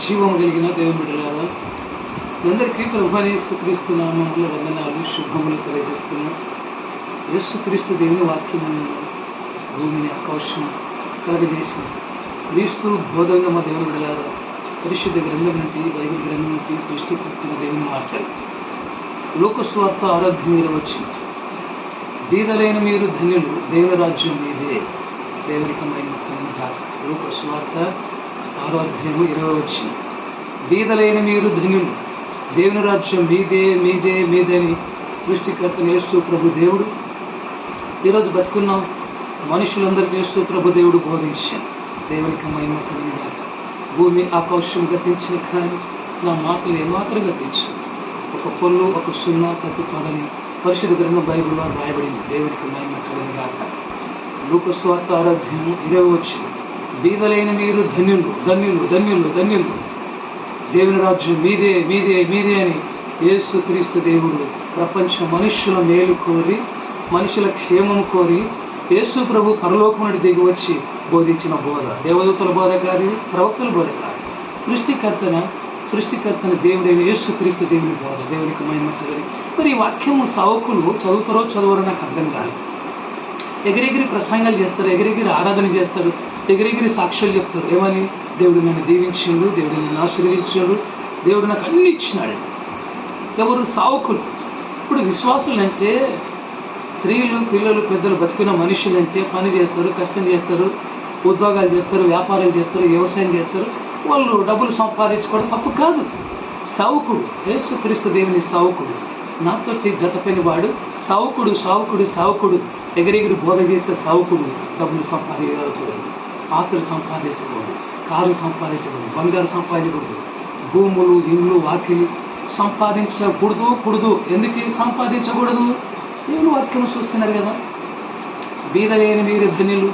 జీవం కలిగిన దేవుని బిడ్డలారా అందరికీ ప్రభానేసు క్రీస్తు నామంలో వందనాలు శుభములు తెలియజేస్తున్నాం. యేసుక్రీస్తు దేవుని వాక్యము భూమిని ఆకాశం కలగజేసిన క్రీస్తు బోధంగా మా దేవుని బిడలారా పరిశుద్ధ గ్రంథం నుండి బైబిల్ గ్రంథం నుండి సృష్టి పుట్టిన దేవుని మాట్లాడు లోకస్వార్థ ఆరాధ్యం మీద వచ్చి బీదలైన మీరు ధన్యులు దేవుని రాజ్యం మీదే. దేవునికి మహిమ కలుగును ఆరో అధ్యాయము ఇరవై వచ్చి బీదలైన మీరు ధన్యులు దేవుని రాజ్యం మీదే మీదే మీదని సృష్టికర్త యేసు ప్రభు దేవుడు. ఈరోజు బతుకున్నాం మనుషులందరికీ యేసు ప్రభు దేవుడు బోధించాను దేవునికి మహిమ కలిగిన భూమి ఆకాశం గతించిన కానీ నా మాటలు ఏమాత్రం గతించు ఒక పొల్లు ఒక సున్నా తప్పిపోదని పరిశుద్ధ గ్రంథం బైబిల్లో రాయబడింది. దేవునికి మహిమ కలిగిన గాక. లోకస్వార్థ ఆరాధ్యము ఇరవై వచ్చింది బీదలైన మీరు ధన్యులు ధన్యులు ధన్యులు ధన్యులు. దేవుని రాజ్యం మీదే మీదే మీదే అని యేసు క్రీస్తు దేవుడు ప్రపంచ మనుష్యుల మేలు కోరి మనుషుల క్షేమం కోరి యేసు ప్రభు పరలోకముడి దిగి వచ్చి బోధించిన బోధ. దేవదూతల బోధ కాదు ప్రవక్తల బోధ కాదు. సృష్టికర్తన సృష్టికర్తన దేవుడైన యేసు క్రీస్తు దేవుని బోధ దేవునికి మహిమ మరి ఈ వాక్యము సావుకులు చదువుతారో చదవరో నాకు అర్థం కాదు ఎగిరెగిరి ప్రసంగాలు చేస్తారు ఎగిరెగిరి ఆరాధన చేస్తారు. ఎగిరెగిరి సాక్ష్యాలు చెప్తారు. ఏమని? దేవుడు నన్ను దీవించాడు దేవుడు నన్ను ఆశీర్వదించాడు దేవుడు నాకు అన్ని ఇచ్చినాడు. ఎవరు? సావుకులు. ఇప్పుడు విశ్వాసులు అంటే స్త్రీలు పిల్లలు పెద్దలు బతుకున్న మనుషులు అంటే పని చేస్తారు కష్టం చేస్తారు ఉద్యోగాలు చేస్తారు వ్యాపారాలు చేస్తారు వ్యవసాయం చేస్తారు. వాళ్ళు డబ్బులు సంపాదించుకోవడం తప్పు కాదు. సావుకుడు. యేసుక్రీస్తు దేవుని సావుకుడు. నాతోటి జతపని వాడు సావుకుడు సావుకుడు సావుకుడు. ఎగిరెగిరి బోధ చేసే సావుకుడు డబ్బులు సంపాదించకూడదు ఆస్తులు సంపాదించకూడదు కారు సంపాదించకూడదు బంగారు సంపాదించకూడదు భూములు ఇళ్ళు వాకిలి సంపాదించకూడదు కూడదు. ఎందుకు సంపాదించకూడదు? దేవుని వాక్యం చూస్తున్నారు కదా. బీదలేని మీరు ధన్యులు.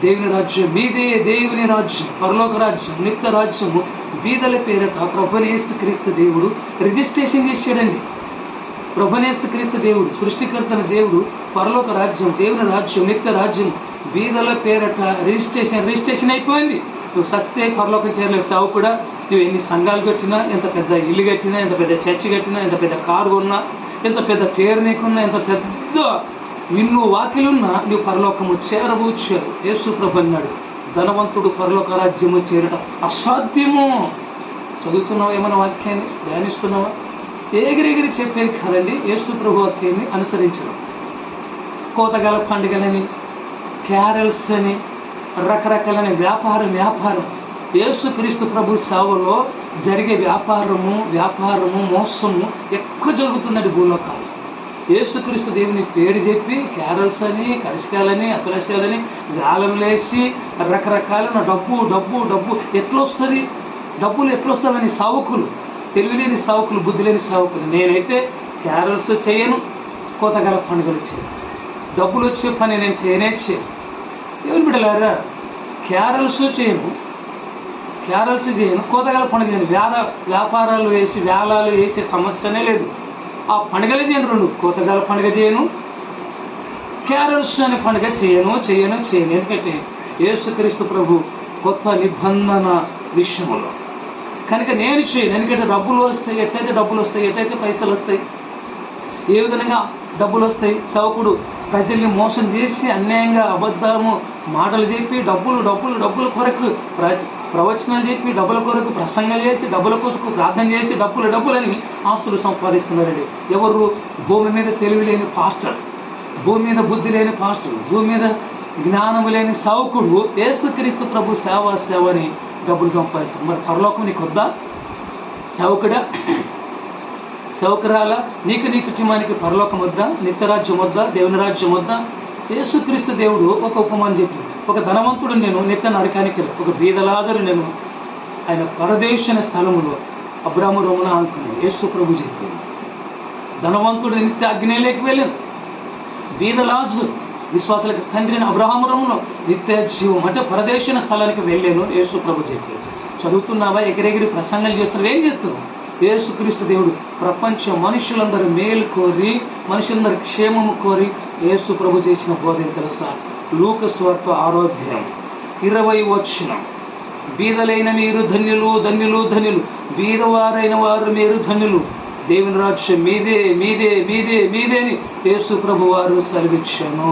దేవుని రాజ్యం మీదే దేవుని రాజ్యం పరలోక రాజ్యం నిత్య రాజ్యము. బీదల పేరట ప్రభునేసు క్రీస్తు దేవుడు రిజిస్ట్రేషన్ చేశాడండి. ప్రభునేసు క్రీస్తు దేవుడు సృష్టికర్తన దేవుడు పరలోక రాజ్యం దేవుని రాజ్యం నిత్య రాజ్యం బీదల పేరట రిజిస్ట్రేషన్ రిజిస్ట్రేషన్ అయిపోయింది. నువ్వు సస్తే పరలోకం చేరలేవు సావు కూడా నువ్వు ఎన్ని సంఘాలు కట్టినా ఎంత పెద్ద ఇల్లు కట్టినా ఎంత పెద్ద చర్చి కట్టినా ఎంత పెద్ద కారు కొన్నా ఎంత పెద్ద పేరు నీకున్నా ఎంత పెద్ద ఇల్లు వాకిలున్నా నువ్వు పరలోకము చేరవచ్చారు యేసు ప్రభు అన్నాడు ధనవంతుడు పరలోక రాజ్యము చేరట అసాధ్యము. చదువుతున్నావా ఏమైనా వాక్యాన్ని? ధ్యానిస్తున్నావా? ఎగిరెగిరి చెప్పేది కాదండి. యేసు ప్రభు వాక్యాన్ని అనుసరించడం. కోతగల పండుగలని క్యారల్స్ అని రకరకాలైన వ్యాపారం వ్యాపారం. యేసుక్రీస్తు ప్రభు సేవలో జరిగే వ్యాపారము వ్యాపారము మోసము ఎక్కువ జరుగుతుందండి భూలోకాలు యేసుక్రీస్తు దేవుని పేరు చెప్పి క్యారల్స్ అని కరిష్కాలని అతలశాలని వేలంలేసి రకరకాలైన డబ్బు డబ్బు డబ్బు ఎట్లొస్తుంది? డబ్బులు ఎట్లొస్తామని సావుకులు. తెలివిలేని సావుకులు బుద్ధి లేని సావుకులు. నేనైతే క్యారల్స్ చేయను కోతగల పండుగలు చేయను. డబ్బులు వచ్చే పని నేను చేయనే చేయను. దేవుని బిడ్డలారా క్యారల్స్ చేయను క్యారల్స్ చేయను కోతగల పండుగ చేయను. వ్యాధ వ్యాపారాలు వేసి వేలాలు వేసే సమస్యనే లేదు. ఆ పండుగలు చేయను రెండు. కోతగల పండుగ చేయను క్యారల్స్ అనే పండుగ చేయను చేయను చేయను. ఎందుకంటే యేసుక్రీస్తు ప్రభు కొత్త నిబంధన విషయంలో కనుక నేను చేయను ఎందుకంటే డబ్బులు వస్తాయి ఎట్టయితే డబ్బులు వస్తాయి ఎట్టయితే పైసలు వస్తాయి ఏ విధంగా డబ్బులు వస్తాయి? సౌకుడు ప్రజల్ని మోసం చేసి అన్యాయంగా అబద్ధము మాటలు చెప్పి డబ్బులు డబ్బులు డబ్బుల కొరకు ప్ర- ప్రవచనాలు చెప్పి డబ్బుల కొరకు ప్రసంగాలు చేసి డబ్బుల కొరకు ప్రార్థన చేసి డబ్బులు డబ్బులని ఆస్తులు సంపాదిస్తున్నారండి. ఎవరు భూమి మీద తెలివి లేని పాస్టర్ భూమి మీద బుద్ధి లేని పాస్టర్ భూమి మీద జ్ఞానము లేని సౌకుడు ఏసుక్రీస్తు ప్రభు సేవ సేవని డబ్బులు సంపాదిస్తారు మరి పరలోకం నీకు వద్దా? సేవకుడా సౌకర్యాల నీకు నీ కుటుంబానికి పరలోకం వద్దా? నిత్యరాజ్యం వద్దా? దేవుని రాజ్యం వద్దా? యేసుక్రీస్తు దేవుడు ఒక ఉపమానం చెప్పి ఒక ధనవంతుడు నేను నిత్య నరకానికి ఒక బీదలాజరు నేను ఆయన పరదేశన స్థలములో అబ్రాహ్మ రోమన అనుకున్నాను యేసు ప్రభు చెప్పాను ధనవంతుడు నిత్య అగ్నిలోకి వెళ్ళాను బీదలాజు విశ్వాసులకు తండ్రి అయిన అబ్రహాము నిత్య జీవం అంటే పరదేశన స్థలానికి వెళ్ళాను యేసు ప్రభు చెప్పాడు. చదువుతున్నావా? ఎగిరెగిరి ప్రసంగాలు చేస్తున్నావు? ఏం చేస్తున్నావు? యేసుక్రీస్తు దేవుడు ప్రపంచ మనుషులందరూ మేలు కోరి మనుషులందరూ క్షేమము కోరి యేసు ప్రభు చేసిన బోధ తెలుసా? లూక స్వార్థ ఆరోగ్యం ఇరవై వచ్చిన బీదలైన మీరు ధన్యులు ధన్యులు ధన్యులు. బీదవారైన వారు మీరు ధన్యులు. దేవుని రాజ్యం మీదే మీదే మీదే మీదే అని యేసు ప్రభు వారు సెలవిచ్చాను.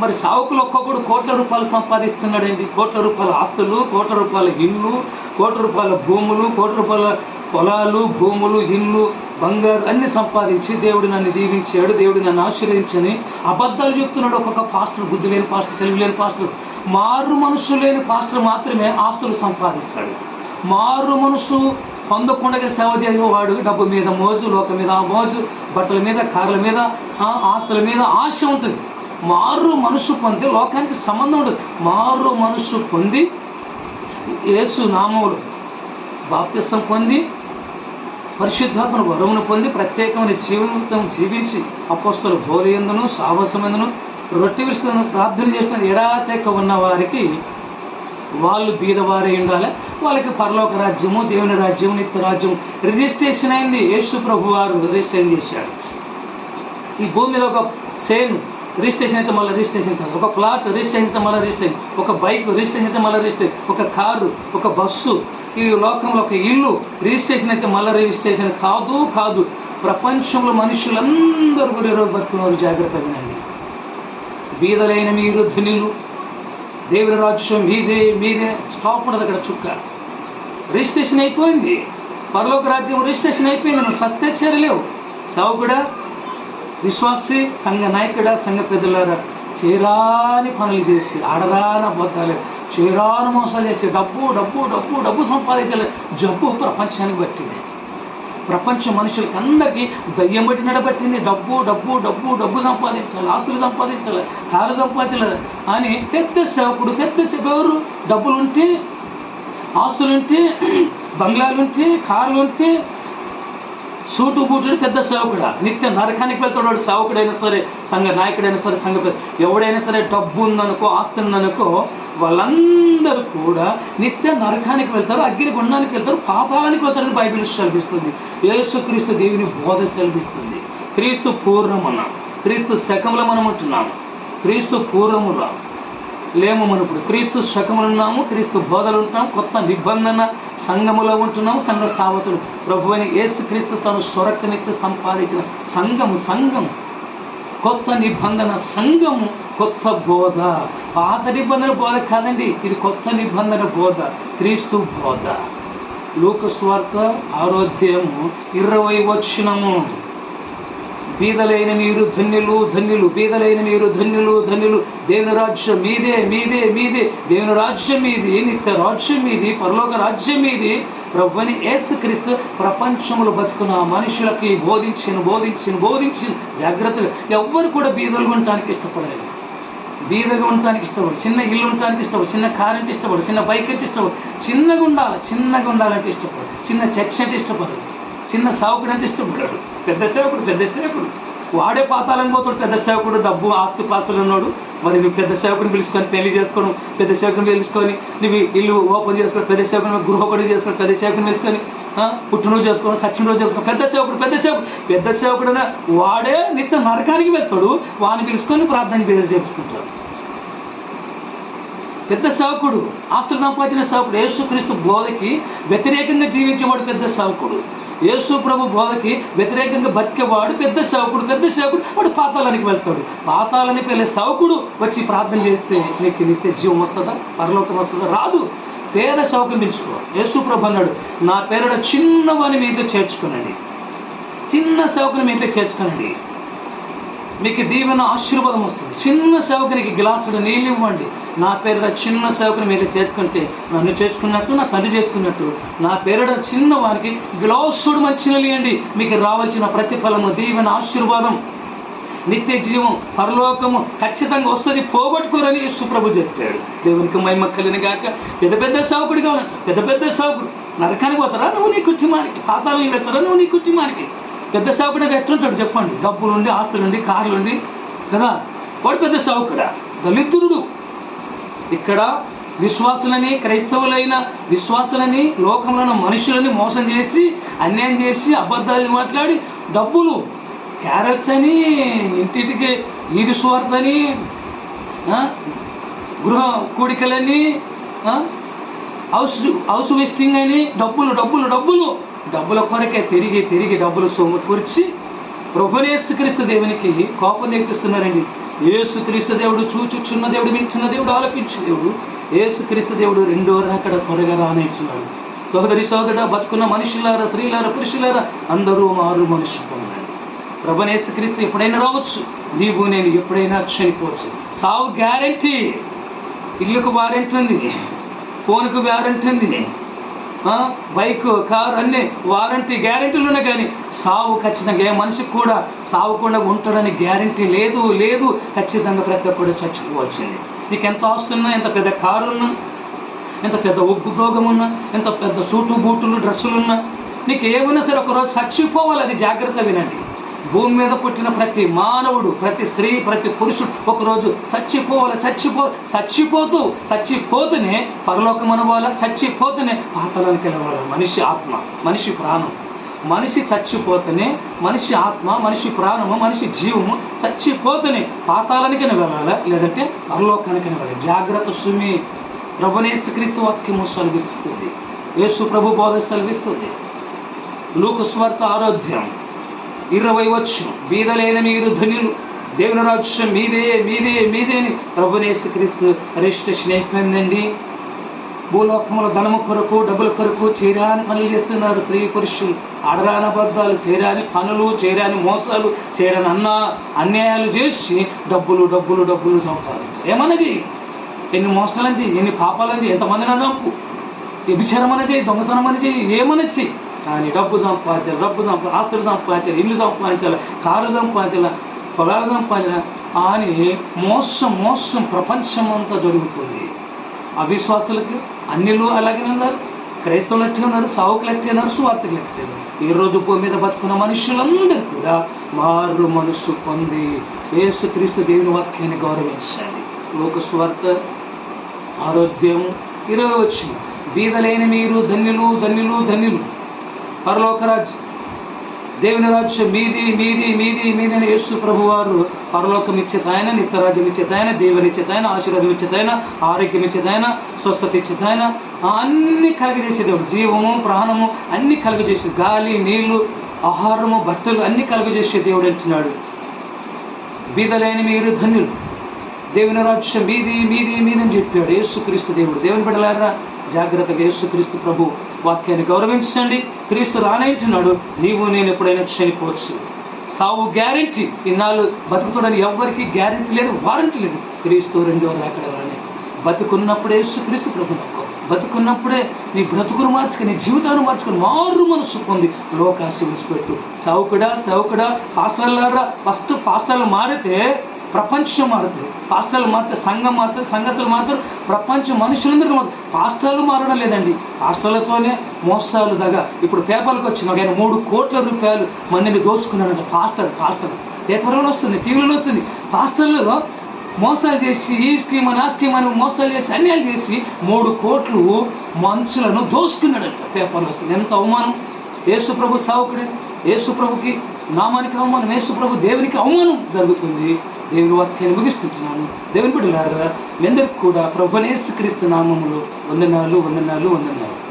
మరి సావుకులు ఒక్కొక్కడు కోట్ల రూపాయలు సంపాదిస్తున్నాడండి. కోట్ల రూపాయల ఆస్తులు కోట్ల రూపాయల ఇల్లు కోట్ల రూపాయల భూములు కోట్ల రూపాయల పొలాలు భూములు ఇల్లు బంగారు అన్ని సంపాదించి దేవుడు నన్ను దీవించాడు దేవుడు నన్ను ఆశీర్వదించని అబద్ధాలు చెప్తున్నాడు ఒక్కొక్క పాస్టర్ బుద్ధి లేని పాస్టర్ తెలివి లేని పాస్టర్. మారు మనసు లేని పాస్టర్ మాత్రమే ఆస్తులు సంపాదిస్తాడు. మారు మనసు పొందకుండా సేవ చేసేవాడు డబ్బు మీద మోజు లోక మీద ఆ మోజు బట్టల మీద కార్ల మీద ఆస్తుల మీద ఆశ ఉంటుంది. మారు మనసు పొంది లోకానికి సంబంధం ఉండదు. మారు మనసు పొంది యేసు నామములు బాప్తిసం పొంది పరిశుద్ధాత్మన వరమును పొంది ప్రత్యేకమైన జీవితం జీవించి అపోస్తుల బోధయందును సాహసమందును రొట్టె విరుస్తున్న ప్రార్థన చేస్తున్న ఎడాతెక్క ఉన్న వారికి వాళ్ళు బీదవారై ఉండాలి. వాళ్ళకి పరలోక రాజ్యము దేవుని రాజ్యము నిత్య రాజ్యం రిజిస్ట్రేషన్ అయింది. యేసు ప్రభు వారు రిజిస్ట్రేషన్ చేశాడు. ఈ భూమి మీద ఒక సేన్ రిజిస్ట్రేషన్ అయితే మళ్ళీ రిజిస్ట్రేషన్ కాదు. ఒక ప్లాట్ రిజిస్ట్రేషన్ అయితే మళ్ళీ రిజిస్ట్రేషన్. ఒక బైక్ రిజిస్ట్రేషన్ అయితే మళ్ళీ రిజిస్ట్రేషన్. ఒక కారు ఒక బస్సు ఈ లోకంలో ఒక ఇల్లు రిజిస్ట్రేషన్ అయితే మళ్ళీ రిజిస్ట్రేషన్ కాదు కాదు. ప్రపంచంలో మనుషులందరూ కూడా ఈరోజు బతుకున్నారు జాగ్రత్తగా వినండి బీదలైన మీరు ధనులు దేవుని రాజ్యం మీదే మీదే స్టాప్ ఉండదు అక్కడ చుక్క. రిజిస్ట్రేషన్ అయిపోయింది. పరలోక రాజ్యం రిజిస్ట్రేషన్ అయిపోయింది. నువ్వు సస్తే చేరలేవు సావుకుడా? విశ్వాసి సంఘ నాయకుడ సంఘ పెద్దలారా చేరాని పనులు చేసి ఆడరాని అబద్ధాలు చేరాని మోసాలు చేసి డబ్బు డబ్బు డబ్బు డబ్బు సంపాదించాలి. జబ్బు ప్రపంచానికి పట్టింది. ప్రపంచ మనుషులకి అందరికీ దయ్యం బట్టి నడబట్టింది డబ్బు డబ్బు డబ్బు డబ్బు సంపాదించాలి ఆస్తులు సంపాదించాలి కారు సంపాదించాలి అని పెద్ద సేవకుడు పెద్ద సేవ ఎవరు? డబ్బులుంటే ఆస్తులుంటే బంగ్లాలుంటే కార్లుంటే సూటు బూటుడు పెద్ద సేవకుడా? నిత్య నరకానికి వెళ్తాడు వాడు. సేవకుడైనా సరే సంఘ నాయకుడైనా సరే సంఘ ఎవడైనా సరే డబ్బు ఉందనుకో ఆస్తి ఉందనుకో వాళ్ళందరూ కూడా నిత్య నరకానికి వెళ్తారు అగ్ని గుండానికి వెళ్తారు పాతాళానికి వెళ్తారని బైబిల్ సెలవిస్తుంది. యేసుక్రీస్తు దేవుని బోధ సెలవిస్తుంది. క్రీస్తు పూర్వమున క్రీస్తు శకంలో మనం ఉంటున్నాము క్రీస్తు పూర్వముల లేము మనం ఇప్పుడు క్రీస్తు శకములు ఉన్నాము క్రీస్తు బోధలు ఉంటాం కొత్త నిబంధన సంఘములో ఉంటున్నాము సంఘ సావసులు ప్రభు అని ఏసు క్రీస్తు తను స్వరక్తనిచ్చి సంపాదించిన సంఘము సంఘము. కొత్త నిబంధన సంఘము కొత్త బోధ. పాత నిబంధన బోధ కాదండి ఇది కొత్త నిబంధన బోధ క్రీస్తు బోధ. లోకస్వార్థ ఆరోగ్యము ఇరవై వచ్చినము బీదలైన మీరు ధన్యులు ధన్యులు బీదలైన మీరు ధన్యులు ధన్యులు. దేవుని రాజ్యం మీదే మీదే మీదే. దేవుని రాజ్యం మీది నిత్య రాజ్యం మీది పరలోక రాజ్యం మీది. ప్రభుని యేసుక్రీస్తు ప్రపంచంలో బతుకున్న మనుషులకి బోధించిన బోధించిన బోధించిన జాగ్రత్తగా ఎవ్వరు కూడా బీదలుగా ఉండటానికి ఇష్టపడలేదు. బీదగా ఉండటానికి ఇష్టపడు చిన్న ఇల్లు ఉండటానికి ఇష్టపడు చిన్న కార్ అంటే ఇష్టపడు చిన్న బైక్ అంటే ఇష్టపడు చిన్నగా ఉండాలి? చిన్నగా ఉండాలంటే ఇష్టపడు చిన్న చర్చ్ అంటే ఇష్టపడదు చిన్న సేవకుడు అంటే ఇష్టపడ్డాడు పెద్ద సేవకుడు పెద్ద సేవకుడు. వాడే పాతాలను పోతాడు పెద్ద సేవకుడు డబ్బు ఆస్తి పాస్తులు ఉన్నాడు. మరి నువ్వు పెద్ద సేవకుని పిలుచుకొని పెళ్ళి చేసుకోవడం పెద్ద సేవకుని పిలుచుకొని నువ్వు ఇల్లు ఓపెన్ చేసుకోవడం పెద్ద సేవకుని గృహపడి చేసుకుని పెద్ద సేవకుని పిలుచుకొని పుట్టినరోజు చేసుకోవడం సచ్చినరోజు చేసుకోవడం పెద్ద సేవకుడు పెద్ద సేవకుడు. పెద్ద సేవకుడు వాడే నిత్య నరకానికి వెళ్తాడు. వాడిని పిలుచుకొని ప్రార్థన పేరు చేసుకుంటాడు పెద్ద సేవకుడు. ఆస్తులు సంపాదించిన సేవకుడు. యేసుక్రీస్తు బోధకి వ్యతిరేకంగా జీవించేవాడు పెద్ద సేవకుడు. యేసు ప్రభు బోధకి వ్యతిరేకంగా బతికేవాడు పెద్ద సేవకుడు. పెద్ద సేవకుడు వాడు పాతాలానికి వెళ్తాడు. పాతాళానికి వెళ్ళే సేవకుడు వచ్చి ప్రార్థన చేస్తే నీకు నిత్య జీవం వస్తుందా? పరలోకం వస్తుందా? రాదు. పేద సేవకుని పిలుచుకో యేసు ప్రభు అన్నాడు నా పేరుడ చిన్నవని మీ ఇంట్లో చేర్చుకునండి. చిన్న సేవకుని మీ ఇంట్లో చేర్చుకోనండి. మీకు దీవెన ఆశీర్వాదం వస్తుంది. చిన్న సేవకునికి గ్లాసులు నీళ్ళు ఇవ్వండి. నా పేరుడ చిన్న సేవకుని మీరు చేర్చుకుంటే నన్ను చేర్చుకున్నట్టు నా తండ్రి చేర్చుకున్నట్టు నా పేరుడ చిన్న వారికి గ్లాసుడు మంచి నీళ్ళు మీకు రావాల్సిన ప్రతిఫలము దీవెన ఆశీర్వాదం. నిత్య జీవం పరలోకము ఖచ్చితంగా వస్తుంది. పోగొట్టుకోరని సుప్రభు చెప్పాడు. దేవునికి మహిమ కలిగిన గాక పెద్ద పెద్ద సేవకుడిగా ఉన్నట్టు పెద్ద పెద్ద సేవకుడు. నరకానికి పోతారా? నువ్వు నీ కుటుంబానికి పాతాలను పెడతారా నువ్వు నీ కుటుంబానికి. పెద్ద సేవకుడు ఎట్లుంటాడు చెప్పండి? డబ్బులుండి ఆస్తులుండి కార్లుండి కదా? వాడు పెద్ద సేవకుడా? దళితుడు. ఇక్కడ విశ్వాసులని క్రైస్తవులైన విశ్వాసులని లోకంలో ఉన్న మనుషులని మోసం చేసి అన్యాయం చేసి అబద్ధాలు మాట్లాడి డబ్బులు క్యారెట్స్ అని ఇంటింటికి ఈది స్వార్థని గృహ కూడికలని హౌస్ హౌస్ విస్టింగ్ అని డబ్బులు డబ్బులు డబ్బులు. డబ్బుల కొరకే తిరిగి తిరిగి డబ్బులు సమకూర్చి ప్రభునేసుక్రీస్తు దేవునికి కోపం నేర్పిస్తున్నారండి. ఏసుక్రీస్తు దేవుడు చూచుచున్న దేవుడు వింటున్న దేవుడు ఆలకించు దేవుడు ఏసుక్రీస్తు దేవుడు రెండో అక్కడ త్వరగా రానిచ్చున్నాడు సోదరి సోదరుడ బతుకున్న మనుషులారా స్త్రీలారా పురుషులారా అందరూ మారు మనుషులు పొందండి ప్రభునేసుక్రీస్తు ఎప్పుడైనా రావచ్చు. నీవు నేను ఎప్పుడైనా చనిపోవచ్చు. సావు గ్యారంటీ. ఇల్లుకు వారెంట్ ఉంది. ఫోన్కు వారెంట్ ఉంది. బైక్ కార్ అన్ని వారంటీ గ్యారంటీలు ఉన్నాయి కానీ సావు ఖచ్చితంగా ఏ మనిషికి కూడా సావకుండా ఉంటాడని గ్యారంటీ లేదు లేదు. ఖచ్చితంగా ప్రతి ఒక్కడు చచ్చిపోవాల్సింది నీకు ఎంత ఆస్తున్నా ఎంత పెద్ద కారు ఉన్నా ఎంత పెద్ద ఉద్యోగం ఉన్నా ఎంత పెద్ద సూటు బూటులు డ్రెస్సులు ఉన్నా నీకు ఏమైనా సరే ఒకరోజు చచ్చిపోవాలి అది జాగ్రత్త వినండి. భూమి మీద పుట్టిన ప్రతి మానవుడు ప్రతి స్త్రీ ప్రతి పురుషుడు ఒకరోజు చచ్చిపోవాలి చచ్చిపో చచ్చిపోతూ చచ్చిపోతూనే పరలోకం అనుభవాల చచ్చిపోతూనే పాతాళానికి వెళ్ళవాలి. మనిషి ఆత్మ మనిషి ప్రాణం. మనిషి చచ్చిపోతేనే మనిషి ఆత్మ మనిషి ప్రాణము మనిషి జీవము చచ్చిపోతేనే పాతాళానికైనా వెళ్ళాలా? లేదంటే పరలోకానికైనా వెళ్ళాలి? జాగ్రత్త సుమి. ప్రభునేసుక్రీస్తు వాక్యము సెలవిస్తుంది. యేసు ప్రభు బోధ సెలవిస్తుంది. లూకు స్వార్థ ఆరోగ్యం ఇరవై వచ్చు బీదలైన మీరు ధనులు దేవుని రాజ్యం మీదే మీదే మీదే అని ప్రభునేసుక్రీస్తు రిజిస్ట్రేషన్ అయిపోయిందండి భూలోకముల ధనము కొరకు డబ్బుల కొరకు చేరాని పనులు చేస్తున్నారు స్త్రీ పురుషులు. అడరాని అబద్ధాలు చేరాని పనులు చేరాని మోసాలు చేరాని అన్న అన్యాయాలు చేసి డబ్బులు డబ్బులు డబ్బులు సంపాదించారు ఏమన్నా చెయ్యి. ఎన్ని మోసాలని చెయ్యి ఎన్ని పాపాలని చెయ్యి ఎంతమంది నా చంపు వ్యభిచారమని చెయ్యి దొంగతనమని చెయ్యి ఏమని చెయ్యి. కానీ డబ్బు సంపాదించాలి డబ్బు సంపా ఆస్తులు సంపాదించాలి ఇల్లు సంపాదించాలి కారు సంపాదించాలి పొలాలు సంపాదించాలి అని మోసం మోసం ప్రపంచం అంతా జరుగుతుంది. అవిశ్వాసులకి అన్నిలు అలాగే ఉన్నారు క్రైస్తవులు అట్టే ఉన్నారు సావుకులు అట్టే ఉన్నారు సువార్తకులు అట్టే ఉన్నారు. ఈ రోజు భూమి మీద బతుకున్న మనుషులందరూ కూడా మారు మనస్సు పొంది యేసుక్రీస్తు దేవుని వాక్యాన్ని గౌరవించాలి. లోక స్వార్థ ఆరోగ్యం ఇరవై వచ్చింది బీదలేని మీరు ధన్యులు ధన్యులు ధన్యులు. పరలోకరాజ్ దేవుని రాజ్యం మీది మీది మీది మీది అని యేసు ప్రభు వారు పరలోకం ఇచ్చేతాయన నిత్యరాజ్యం ఇచ్చేతాయన దేవుని ఇచ్చేతాయన ఆశీర్వాదం ఇచ్చేతాయన ఆరోగ్యం ఇచ్చేతాయన స్వస్థత ఇచ్చేతాయన అన్ని కలుగజేసే దేవుడు జీవము ప్రాణము అన్ని కలుగజేసి గాలి నీళ్ళు ఆహారము బట్టలు అన్ని కలుగజేసే దేవుడు ఇచ్చినాడు బీదలైన మీరు ధన్యులు. దేవుని రాజ్యం మీది మీది మీదని చెప్పాడు యేసుక్రీస్తు దేవుడు. దేవుని బిడ్డలారా జాగ్రత్తగా యేసుక్రీస్తు ప్రభు వాక్యాన్ని గౌరవించండి. క్రీస్తు రానంటున్నాడు నీవు నేను ఎప్పుడైనా చనిపోవచ్చు. సావు గ్యారంటీ. ఇన్నాళ్ళు బతుకుతాడని ఎవరికి గ్యారెంటీ లేదు వారంటీ లేదు. క్రీస్తు రెండో రాకడ రాని. బతుకున్నప్పుడే యేసుక్రీస్తు ప్రభు నమ్ముకో బతుకున్నప్పుడే నీ బ్రతుకును మార్చుకుని నీ జీవితాన్ని మార్చుకుని మారు మనసు పొంది లోకాశ విడిచిపెట్టు సావుకుడా సావుకుడా పాస్టర్లారా ఫస్ట్ పాస్టర్లు మారితే ప్రపంచం మారుతుంది పాస్టర్లు మాత్రం సంఘం మారుతుంది సంఘస్థలు మారుతారు ప్రపంచం మనుషులందరికీ మారుతుంది. పాస్టర్లు మారడం లేదండి. పాస్టర్లతోనే మోసాలు దగ్గర ఇప్పుడు పేపర్లకు వచ్చిన ఆయన మూడు కోట్ల రూపాయలు మందిని దోచుకున్నాడంట. Pastor pastor. పేపర్లో వస్తుంది టీవీలో వస్తుంది. పాస్టర్లు మోసాలు చేసి ఈ స్కీమ్ అని ఆ స్కీమ్ అని మోసాలు చేసి అన్యాయం చేసి మూడు కోట్లు మనుషులను దోచుకున్నాడంట. పేపర్లు వస్తుంది. ఎంత అవమానం. యేసుప్రభు సావుకుడే. నామానికి అవమానం. యేసుప్రభు దేవునికి అవమానం జరుగుతుంది. దేవుని వాక్యాన్ని ముగిస్తున్నాను దేవుని బిడ్డలారా మీ అందరికి కూడా ప్రభునేసు క్రీస్తు నామములు వందనాలు వందనాలు వందనాలు.